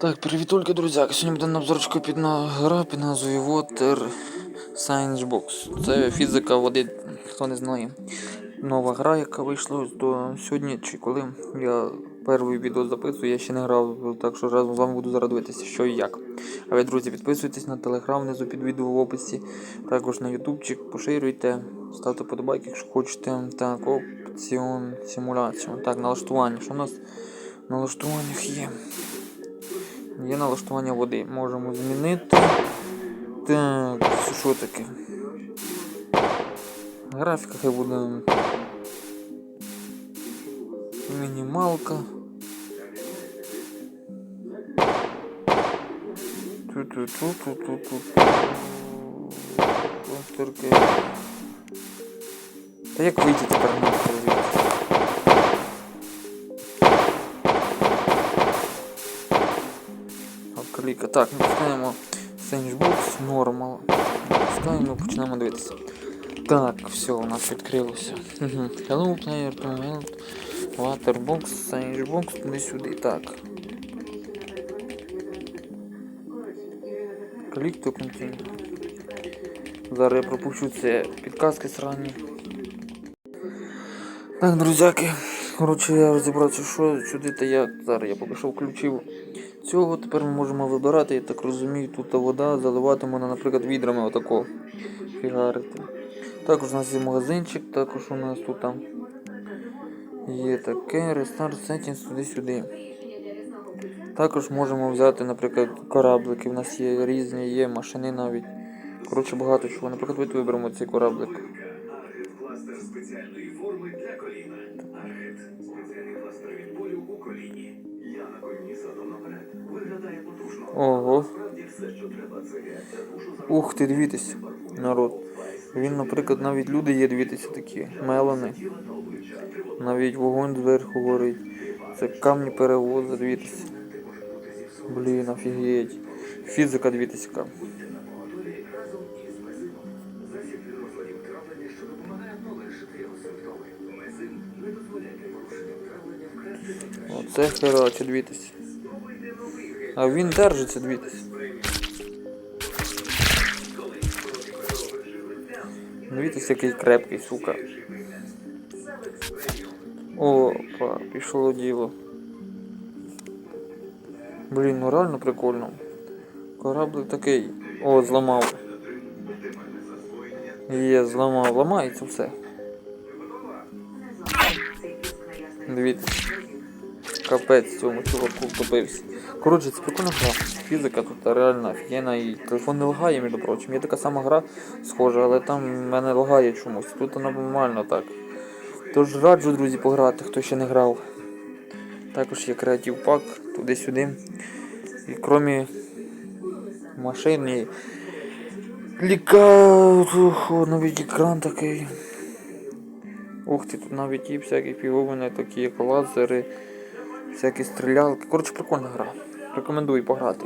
Так, привітульки, друзяки. Сьогодні буде обзорочка під на гра під назвою Water Science Box. Це фізика води, хто не знає. Нова гра, яка вийшла до сьогодні, чи коли я перший відео записую, я ще не грав, так що разом з вами буду зараз дивитися, що і як. А ви, друзі, підписуйтесь на телеграм внизу під відео в описі, також на ютубчик, поширюйте, ставте подобайки, якщо хочете. Так, опціон симуляцію. Так, налаштування. Що у нас в налаштуваннях є? Є налаштування води. Можемо змінити. Так, що таке? Графіка хай буде. Мінімалка. Ту-ту-ту-ту-ту-ту. Та як вийти тепер на звідси? Кліка. Так, ми пускаємо Sandbox Normal. Пускаємо, починаємо дивитися. Так, все, у нас відкрилося. Hello, player to. Waterbox, Sandbox, туди-сюди. Так. Click to continue. Зараз я пропущу це підказки срані. Так, друзяки. Коротше, я розібрався, що сюди та як. Зараз я поки що включив цього. Тепер ми можемо вибирати, я так розумію, тут вода заливати наприклад, відрами отако фігарити. Також у нас є магазинчик, також у нас тут там є таке, рестарт, settings, туди-сюди. Також можемо взяти, наприклад, кораблики. У нас є різні, є машини навіть. Коротше, багато чого. Наприклад, ми виберемо цей кораблик. Спеціальної форми для коліна. Архет. Спеціальний пластир від болю у коліні. Ого. Ух ти, дивіться, народ. Він, наприклад, навіть люди є, дивіться, такі мелани. Навіть вогонь зверху горить. Це камні перевозить, дивіться. Блін, офігеть. Фізика, дивіться, яка. Оце хераче, дивіться. А він держиться, дивіться. Дивіться, який крепкий, сука. Опа, пішло діло. Блін, ну реально прикольно. Кораблик такий. О, зламав. Є, зламав. Ламається все. Дивіться. Капець цьому чуваку втопився. Коротше, це прикольна гра. Фізика тут реально офігенна і телефон не лагає, між прочим. Є така сама гра схожа, але там мене лагає чомусь. Тут нормально так. Тож раджу, друзі, пограти, хто ще не грав. Також є креатив пак туди-сюди. І крім машин і ліка, навіть екран такий. Ух ти, тут навіть і всякі півовини, такі як лазери, всякі стрілялки. Коротше, прикольна гра. Рекомендую пограти.